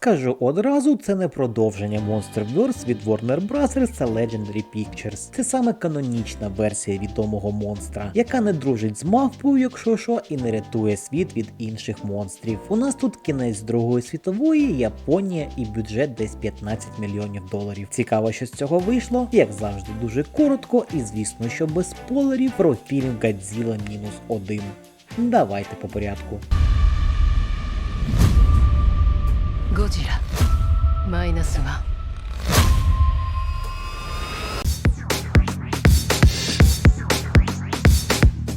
Скажу одразу, це не продовження Monsterverse від Warner Bros. та Legendary Pictures. Це саме канонічна версія відомого монстра, яка не дружить з мавпою, якщо що, і не рятує світ від інших монстрів. У нас тут кінець Другої світової, Японія і бюджет десь 15 мільйонів доларів. Цікаво, що з цього вийшло, як завжди, дуже коротко, і звісно, що без спойлерів про фільм Godzilla мінус 1. Давайте по порядку. ゴジラ。マイナスワン。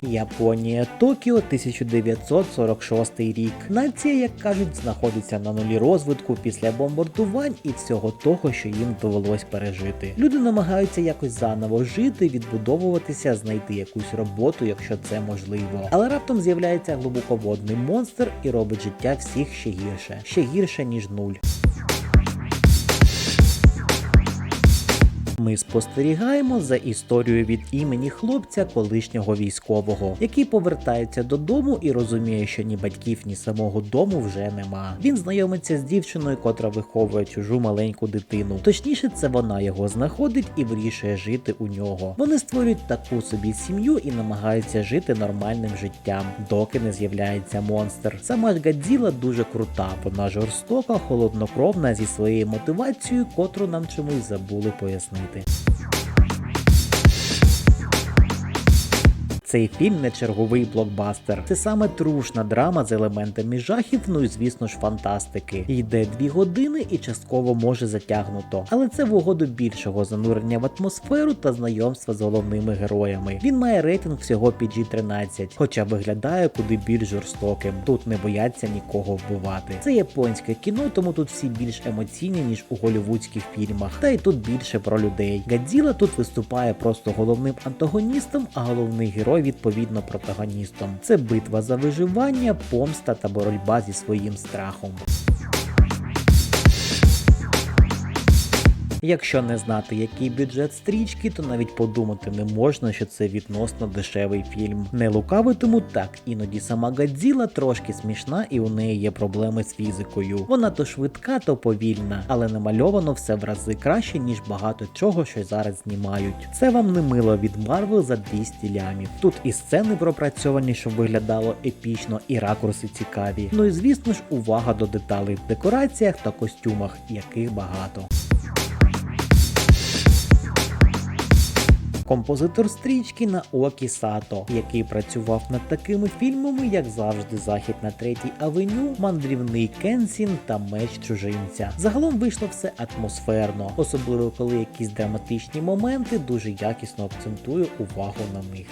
Японія Токіо 1946 рік. Нація, як кажуть, знаходиться на нулі розвитку після бомбардувань і всього того, що їм довелось пережити. Люди намагаються якось заново жити, відбудовуватися, знайти якусь роботу, якщо це можливо. Але раптом з'являється глибоководний монстр і робить життя всіх ще гірше, ще гірше ніж нуль. Ми спостерігаємо за історією від імені хлопця, колишнього військового, який повертається додому і розуміє, що ні батьків, ні самого дому вже нема. Він знайомиться з дівчиною, котра виховує чужу маленьку дитину. Точніше, це вона його знаходить і вирішує жити у нього. Вони створюють таку собі сім'ю і намагаються жити нормальним життям, доки не з'являється монстр. Сама ж Гадзіла дуже крута, вона жорстока, холоднокровна зі своєю мотивацією, котру нам чомусь забули пояснити. Excelente. Цей фільм не черговий блокбастер. Це саме трушна драма з елементами жахів, ну і звісно ж фантастики. Йде дві години і частково може затягнуто. Але це в угоду більшого занурення в атмосферу та знайомства з головними героями. Він має рейтинг всього PG-13, хоча виглядає куди більш жорстоким. Тут не бояться нікого вбивати. Це японське кіно, тому тут всі більш емоційні, ніж у голівудських фільмах. Та й тут більше про людей. Гадзіла тут виступає просто головним антагоністом, а головний герой відповідно протагоністом. Це битва за виживання, помста та боротьба зі своїм страхом. Якщо не знати, який бюджет стрічки, то навіть подумати не можна, що це відносно дешевий фільм. Не лукавитиму так, іноді сама Гадзіла трошки смішна і у неї є проблеми з фізикою. Вона то швидка, то повільна, але намальовано все в рази краще, ніж багато чого, що зараз знімають. Це вам не мило від Марвел за 200 лямів. Тут і сцени пропрацьовані, щоб виглядало епічно, і ракурси цікаві. Ну і звісно ж, увага до деталей в декораціях та костюмах, яких багато. Композитор стрічки Наокі Сато, який працював над такими фільмами, як завжди, Захід на третій авеню, Мандрівний Кенсін та Меч чужинця. Загалом вийшло все атмосферно, особливо коли якісь драматичні моменти дуже якісно акцентує увагу на них.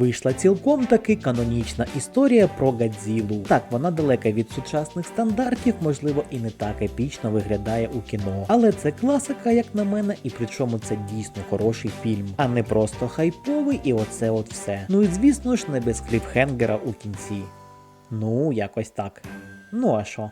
Вийшла цілком таки канонічна історія про Гадзілу. Так, вона далека від сучасних стандартів, можливо, і не так епічно виглядає у кіно. Але це класика, як на мене, і причому це дійсно хороший фільм, а не просто хайповий, і оце от все. Ну і звісно ж, не без кліфхенгера у кінці. Ну, якось так. Ну а що?